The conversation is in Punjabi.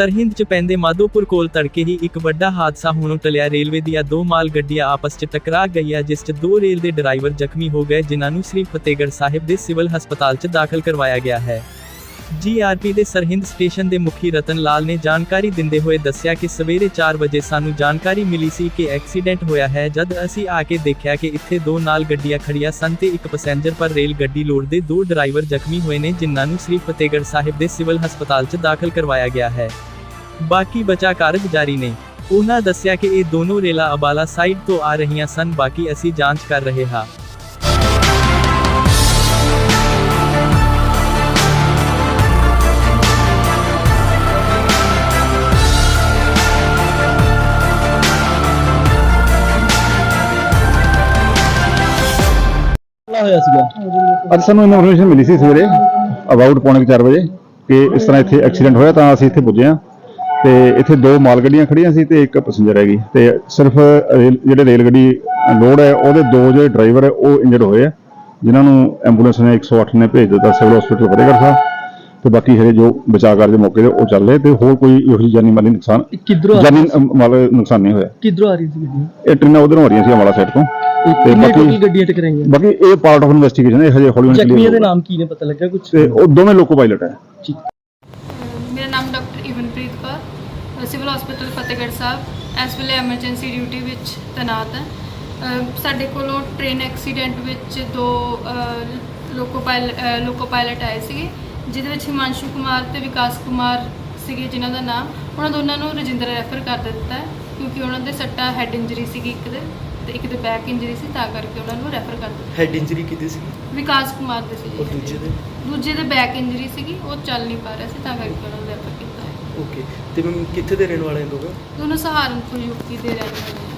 ਸਰਹਿੰਦ ਚ ਪੈਂਦੇ ਮਾਧੋਪੁਰ ਕੋਲ ਤੜਕੇ ਹੀ ਇੱਕ ਵੱਡਾ ਹਾਦਸਾ ਹੋਣੋਂ ਟਲਿਆ। ਰੇਲਵੇ ਦੀਆਂ ਦੋ ਮਾਲ ਗੱਡੀਆਂ ਆਪਸ ਚ ਟਕਰਾ ਗਈਆਂ, ਜਿਸ ਚ ਦੋ ਰੇਲ ਦੇ ਡਰਾਈਵਰ ਜ਼ਖਮੀ ਹੋ ਗਏ, ਜਿਨ੍ਹਾਂ ਨੂੰ ਸ੍ਰੀ ਫਤਿਹਗੜ੍ਹ ਸਾਹਿਬ ਦੇ ਸਿਵਲ ਹਸਪਤਾਲ ਚ ਦਾਖਲ ਕਰਵਾਇਆ ਗਿਆ ਹੈ। ਜੀਆਰਪੀ ਦੇ ਸਰਹਿੰਦ ਸਟੇਸ਼ਨ ਦੇ ਮੁਖੀ ਰਤਨ ਲਾਲ ਨੇ ਜਾਣਕਾਰੀ ਦਿੰਦੇ ਹੋਏ ਦੱਸਿਆ ਕਿ ਸਵੇਰੇ 4 ਵਜੇ ਸਾਨੂੰ ਜਾਣਕਾਰੀ ਮਿਲੀ ਸੀ ਕਿ ਐਕਸੀਡੈਂਟ ਹੋਇਆ ਹੈ, ਜਦ ਅਸੀਂ ਆ ਕੇ ਦੇਖਿਆ ਕਿ ਇੱਥੇ ਦੋ ਨਾਲ ਗੱਡੀਆਂ ਖੜੀਆਂ ਸਨ ਤੇ ਇੱਕ ਪੈਸੇਂਜਰ ਪਰ ਰੇਲ ਗੱਡੀ ਲੋਡ ਦੇ ਦੋ ਡਰਾਈਵਰ ਜ਼ਖਮੀ ਹੋਏ ਨੇ, ਜਿਨ੍ਹਾਂ ਨੂੰ ਸ੍ਰੀ ਫਤਿਹਗੜ੍ਹ ਸਾਹਿਬ ਦੇ ਸਿਵਲ ਹਸਪਤਾਲ 'ਚ ਦਾਖਲ ਕਰਵਾਇਆ ਗਿਆ ਹੈ। ਬਾਕੀ ਬਚਾ ਕਾਰਜ ਜਾਰੀ ਨੇ। ਉਹਨਾਂ ਦੱਸਿਆ ਕਿ ਇਹ ਦੋਨੋਂ ਰੇਲਾਂ ਅਬਾਲਾ ਸਾਈਡ ਤੋਂ ਆ ਰਹੀਆਂ ਸਨ, ਬਾਕੀ ਅਸੀਂ ਜਾਂਚ ਕਰ ਰਹੇ ਹਾਂ। ਕੀ ਹੋਇਆ ਸੀਗਾ। ਅੱਜ ਸਾਨੂੰ ਇਨਫੋਰਮੇਸ਼ਨ ਮਿਲੀ ਸੀ ਸਵੇਰੇ ਅਬਾਊਟ ਪੌਣੇ 4 ਵਜੇ ਕਿ ਇਸ ਤਰ੍ਹਾਂ ਇੱਥੇ ਐਕਸੀਡੈਂਟ ਹੋਇਆ ਤਾਂ ਅਸੀਂ ਇੱਥੇ ਪੁੱਜੇ ਹਾਂ। ਤੇ ਇੱਥੇ ਦੋ ਮਾਲ ਗੱਡੀਆਂ ਖੜੀਆਂ ਸੀ ਤੇ ਇੱਕ ਪੈਸੇਂਜਰ ਹੈਗੀ। ਤੇ ਸਿਰਫ ਜਿਹੜੇ ਰੇਲ ਗੱਡੀ ਲੋਡ ਹੈ ਉਹਦੇ ਦੋ ਜਿਹੜੇ ਡਰਾਈਵਰ ਹੈ ਉਹ ਇੰਜਰਡ ਹੋਏ ਆ ਜਿਨ੍ਹਾਂ ਨੂੰ ਐਂਬੂਲੈਂਸ ਨੇ 108 ਨੇ ਭੇਜ ਦਿੱਤਾ ਸਿਵਲ ਹਸਪੀਟਲ ਫਤਿਹਗੜ੍ਹ ਸਾਹਿਬ। ਤੇ ਬਾਕੀ ਹਰੇ ਜੋ ਬਚਾਅ ਕਾਰਜ ਦੇ ਮੌਕੇ ਤੇ ਉਹ ਚੱਲ ਰਹੇ ਤੇ ਹੋਰ ਕੋਈ ਇਹੋ ਜਿਹੀ ਜਾਨੀ ਮਾਲੀ ਨੁਕਸਾਨ ਆ ਜਾਨੀ ਮਾਲ ਨੁਕਸਾਨ ਨਹੀਂ ਹੋਇਆ। ਕਿੱਧਰੋਂ ਆ ਰਹੀ ਸੀ ਗੱਡੀ? ਇਹ ਟ੍ਰੇਨਾਂ ਉਧਰੋਂ ਆ ਰਹੀਆਂ ਸੀ ਅੰਬਾਲਾ ਸਾਈਡ ਤੋਂ। ਤੇ ਕਿੰਨੇ ਬਾਕੀ- ਟੋਟਲ ਗੱਡੀਆਂ ਟਕਰਾਈਆਂ ਬਾਕੀ ਇਹ ਪਾਰਟ ਆਫ ਇਨਵੈਸਟੀਗੇਸ਼ਨ ਹੈ ਇਹ ਹਜੇ ਹੌਲੀ ਹੌਲੀ ਜ਼ਖਮੀਆਂ ਦੇ ਹੋਊਗਾ। ਨਾਮ ਕੀ ਨੇ ਪਤਾ ਲੱਗਾ ਕੁਝ ਤੇ ਉਹ ਦੋਵੇਂ ਲੋਕੋ ਪਾਇਲਟ ਹੈ। ਮੇਰਾ ਨਾਮ doctor Ivanpreet Kaur civil hospital Fatehgarh Sahib. ਇਸ ਵੇਲੇ ਐਮਰਜੈਂਸੀ ਡਿਊਟੀ ਵਿੱਚ ਤੈਨਾਤ ਹੈ। ਅ, ਸਾਡੇ ਕੋਲੋਂ ਟ੍ਰੇਨ ਐਕਸੀਡੈਂਟ ਵਿੱਚ ਦੋ ਅ, ਲੋਕੋ ਪਾਇਲ ਅ, ਲੋਕੋ ਪਾਇਲਟ ਆਏ ਸੀਗੇ ਜਿਹਦੇ ਵਿੱਚ ਹਿਮਾਂਸ਼ੂ ਕੁਮਾਰ ਤੇ ਵਿਕਾਸ ਕੁਮਾਰ ਸੀਗੇ ਜਿਨ੍ਹਾਂ ਦਾ ਨਾਮ। ਉਹਨਾਂ ਦੋਨਾਂ ਨੂੰ ਰਜਿੰਦਰ ਰੈਫਰ ਕਰ ਦਿੱਤਾ ਹੈ ਕਿਉਂਕਿ ਉਹਨਾਂ ਦੇ ਸੱਟਾ ਹੈਡ ਇੰਜਰੀ ਸੀਗੀ ਇੱਕ ਦੇ। ਤੇ ਇੱਕ ਦੇ ਬੈਕ ਇੰਜਰੀ ਸੀ ਤਾਂ ਕਰਕੇ ਉਹਨਾਂ ਨੂੰ ਰੈਫਰ ਕਰ ਦਿੱਤਾ। ਹੈਡ ਇੰਜਰੀ ਕਿਤੇ ਸੀ? ਵਿਕਾਸ ਕੁਮਾਰ ਦੇ ਸੀ ਔਰ ਦੂਜੇ ਦੇ? ਦੂਜੇ ਦੇ ਬੈਕ ਇੰਜਰੀ ਸੀਗੀ ਉਹ ਚੱਲ ਨਹੀਂ ਪਾ ਰਿਹਾ ਸੀ ਤਾਂ ਕਰਕੇ ਉਹਨਾਂ ਨੂੰ ਰੈਫਰ ਕੀਤਾ ਹੈ। ਓਕੇ ਤੇ ਮੈਮ ਕਿੱਥੇ ਦੇ ਰਹਿਣ ਵਾਲੇ ਲੋਕ ਦੋਨੋਂ ਸਹਾਰਨਪੁਰ ਯੂਪੀ ਦੇ ਰਹਿਣ ਵਾਲੇ